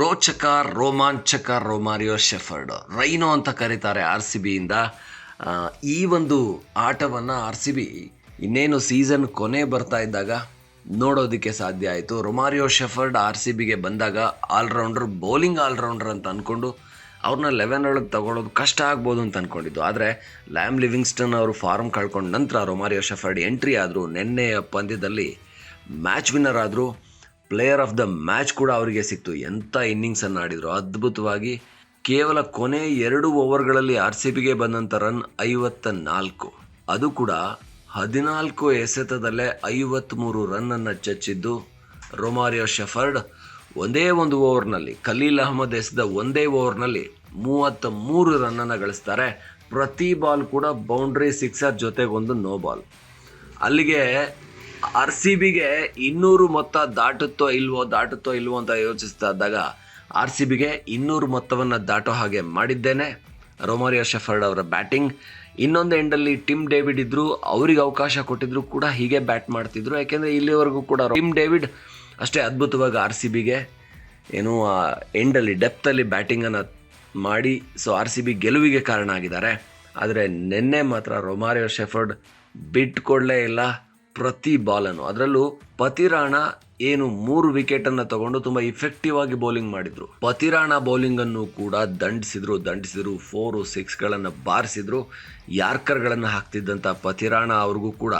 ರೋಚಕ, ರೋಮಾಂಚಕ ರೋಮಾರಿಯೋ shepherd. Rhino ಅಂತ ಕರೀತಾರೆ ಆರ್ ಸಿ ಬಿಯಿಂದ. ಈ ಒಂದು ಆಟವನ್ನು ಆರ್ ಸಿ ಬಿ ಇನ್ನೇನು ಸೀಸನ್ ಕೊನೆ ಬರ್ತಾ ಇದ್ದಾಗ ನೋಡೋದಕ್ಕೆ ಸಾಧ್ಯ ಆಯಿತು. ರೊಮಾರಿಯೋ ಶೆಫರ್ಡ್ ಆರ್ ಸಿ ಬಿಗೆ ಬಂದಾಗ ಆಲ್ರೌಂಡರ್, ಬೌಲಿಂಗ್ ಆಲ್ರೌಂಡರ್ ಅಂತ ಅಂದ್ಕೊಂಡು ಅವ್ರನ್ನ ಲೆವೆನ್ ಒಳಗೆ ತಗೊಳ್ಳೋದು ಕಷ್ಟ ಆಗ್ಬೋದು ಅಂತ ಅಂದ್ಕೊಂಡಿದ್ದು ಆದರೆ ಲ್ಯಾಮ್ ಲಿವಿಂಗ್ಸ್ಟನ್ ಅವರು ಫಾರ್ಮ್ ಕಳ್ಕೊಂಡ ನಂತರ ರೊಮಾರಿಯೋ ಶೆಫರ್ಡ್ ಎಂಟ್ರಿ ಆದರು. ನಿನ್ನೆಯ ಪಂದ್ಯದಲ್ಲಿ ಮ್ಯಾಚ್ ವಿನ್ನರ್ ಆದರು. ಪ್ಲೇಯರ್ ಆಫ್ ದ ಮ್ಯಾಚ್ ಕೂಡ ಅವರಿಗೆ ಸಿಕ್ತು. ಎಂಥ ಇನ್ನಿಂಗ್ಸನ್ನು ಆಡಿದರು. ಅದ್ಭುತವಾಗಿ ಕೇವಲ ಕೊನೆ ಎರಡು ಓವರ್ಗಳಲ್ಲಿ ಆರ್ ಸಿ ಬಿಗೆ ಬಂದಂಥ ರನ್ ಐವತ್ತ ನಾಲ್ಕು ಅದು ಕೂಡ ಹದಿನಾಲ್ಕು ಎಸೆತದಲ್ಲೇ ಐವತ್ತ್ಮೂರು ರನ್ನನ್ನು ಚಚ್ಚಿದ್ದು ರೊಮಾರಿಯೋ ಶೆಫರ್ಡ್. ಒಂದೇ ಒಂದು ಓವರ್ನಲ್ಲಿ, ಖಲೀಲ್ ಅಹಮದ್ ಎಸೆದ ಒಂದೇ ಓವರ್ನಲ್ಲಿ ಮೂವತ್ತ ಮೂರು ರನ್ನನ್ನು ಗಳಿಸ್ತಾರೆ. ಪ್ರತಿ ಬಾಲ್ ಕೂಡ ಬೌಂಡ್ರಿ ಸಿಕ್ಸರ್ ಜೊತೆಗೊಂದು ನೋ ಬಾಲ್ ಅಲ್ಲಿಗೆ ಆರ್ ಸಿ ಬಿಗೆ ಇನ್ನೂರು ಮೊತ್ತ ದಾಟುತ್ತೋ ಇಲ್ವೋ ದಾಟುತ್ತೋ ಇಲ್ವೋ ಅಂತ ಯೋಚಿಸ್ತಾ ಇದ್ದಾಗ ಆರ್ ಸಿ ಬಿಗೆ ಇನ್ನೂರು ಮೊತ್ತವನ್ನು ದಾಟೋ ಹಾಗೆ ಮಾಡಿದ್ದೇನೆ. ರೊಮಾರಿಯೋ ಶೆಫರ್ಡ್ ಅವರ ಬ್ಯಾಟಿಂಗ್. ಇನ್ನೊಂದು ಎಂಡಲ್ಲಿ ಟಿಮ್ ಡೇವಿಡ್ ಇದ್ರು ಅವರಿಗೆ ಅವಕಾಶ ಕೊಟ್ಟಿದ್ರು ಕೂಡ ಹೀಗೆ ಬ್ಯಾಟ್ ಮಾಡ್ತಿದ್ರು. ಯಾಕೆಂದರೆ ಇಲ್ಲಿವರೆಗೂ ಕೂಡ ಟಿಮ್ ಡೇವಿಡ್ ಅಷ್ಟೇ ಅದ್ಭುತವಾಗಿ ಆರ್ ಸಿ ಬಿಗೆ ಏನು ಎಂಡಲ್ಲಿ, ಡೆಪ್ತಲ್ಲಿ ಬ್ಯಾಟಿಂಗನ್ನು ಮಾಡಿ, ಸೊ ಆರ್ ಸಿ ಬಿ ಗೆಲುವಿಗೆ ಕಾರಣ ಆಗಿದ್ದಾರೆ. ಆದರೆ ನಿನ್ನೆ ಮಾತ್ರ ರೊಮಾರಿಯೋ ಶೆಫರ್ಡ್ ಬಿಟ್ಕೊಡಲೇ ಇಲ್ಲ. ಪ್ರತಿ ಬಾಲನ್ನು. ಅದರಲ್ಲೂ ಪತಿರಾಣ ಏನು ಮೂರು ವಿಕೆಟನ್ನು ತಗೊಂಡು ತುಂಬ ಇಫೆಕ್ಟಿವ್ ಆಗಿ ಬೌಲಿಂಗ್ ಮಾಡಿದ್ರು. ಪತಿರಾಣ ಬೌಲಿಂಗನ್ನು ಕೂಡ ದಂಡಿಸಿದ್ರು ದಂಡಿಸಿದ್ರು ಫೋರು ಸಿಕ್ಸ್ಗಳನ್ನು ಬಾರಿಸಿದ್ರು. ಯಾರ್ಕರ್ಗಳನ್ನು ಹಾಕ್ತಿದ್ದಂಥ ಪತಿರಾಣ ಅವ್ರಿಗೂ ಕೂಡ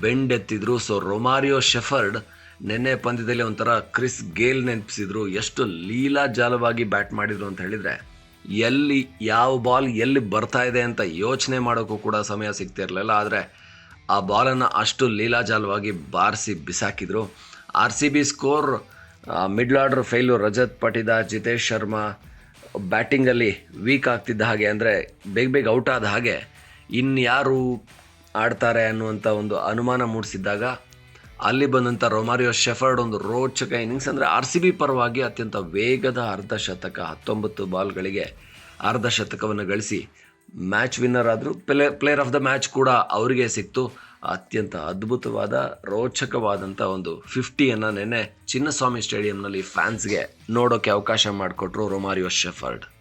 ಬೆಂಡೆತ್ತಿದ್ರು. ಸೊ ರೊಮಾರಿಯೋ ಶೆಫರ್ಡ್ ನಿನ್ನೆ ಪಂದ್ಯದಲ್ಲಿ ಒಂಥರ ಕ್ರಿಸ್ ಗೇಲ್ ನೆನಪಿಸಿದ್ರು. ಎಷ್ಟು ಲೀಲಾಜಾಲವಾಗಿ ಬ್ಯಾಟ್ ಮಾಡಿದ್ರು ಅಂತ ಹೇಳಿದರೆ, ಎಲ್ಲಿ ಯಾವ ಬಾಲ್ ಎಲ್ಲಿ ಬರ್ತಾ ಇದೆ ಅಂತ ಯೋಚನೆ ಮಾಡೋಕ್ಕೂ ಕೂಡ ಸಮಯ ಸಿಗ್ತಿರಲಿಲ್ಲ. ಆದರೆ ಆ ಬಾಲನ್ನು ಅಷ್ಟು ಲೀಲಾಜಾಲವಾಗಿ ಬಾರಿಸಿ ಬಿಸಾಕಿದ್ರು. R C B score middle order fail Rajat, Patidar, Jitesh Sharma ಬ್ಯಾಟಿಂಗಲ್ಲಿ weak ಆಗ್ತಿದ್ದ ಹಾಗೆ ಅಂದರೆ ಬೇಗ ಬೇಗ ಔಟ್ ಆದ ಹಾಗೆ ಇನ್ಯಾರು ಆಡ್ತಾರೆ ಅನ್ನುವಂಥ ಒಂದು ಅನುಮಾನ ಮೂಡಿಸಿದ್ದಾಗ ಅಲ್ಲಿ ಬಂದಂಥ ರೊಮಾರಿಯೋ ಶೆಫರ್ಡ್ ಒಂದು ರೋಚಕ ಇನ್ನಿಂಗ್ಸ್ ಅಂದರೆ ಆರ್ ಸಿ ಬಿ ಪರವಾಗಿ ಅತ್ಯಂತ ವೇಗದ ಅರ್ಧ ಶತಕ ಹತ್ತೊಂಬತ್ತು ಬಾಲ್ಗಳಿಗೆ ಅರ್ಧ ಶತಕವನ್ನು ಗಳಿಸಿ ಮ್ಯಾಚ್ ವಿನ್ನರ್ ಆದರು play player of the match ಕೂಡ ಅವರಿಗೆ ಸಿಕ್ತು. ಅತ್ಯಂತ ಅದ್ಭುತವಾದ ರೋಚಕವಾದಂಥ ಒಂದು ಫಿಫ್ಟಿಯನ್ನು ನೆನ್ನೆ ಚಿನ್ನಸ್ವಾಮಿ ಸ್ಟೇಡಿಯಂನಲ್ಲಿ ಫ್ಯಾನ್ಸ್ಗೆ ನೋಡೋಕ್ಕೆ ಅವಕಾಶ ಮಾಡಿಕೊಟ್ರು ರೊಮಾರಿಯೋ ಶೆಫರ್ಡ್.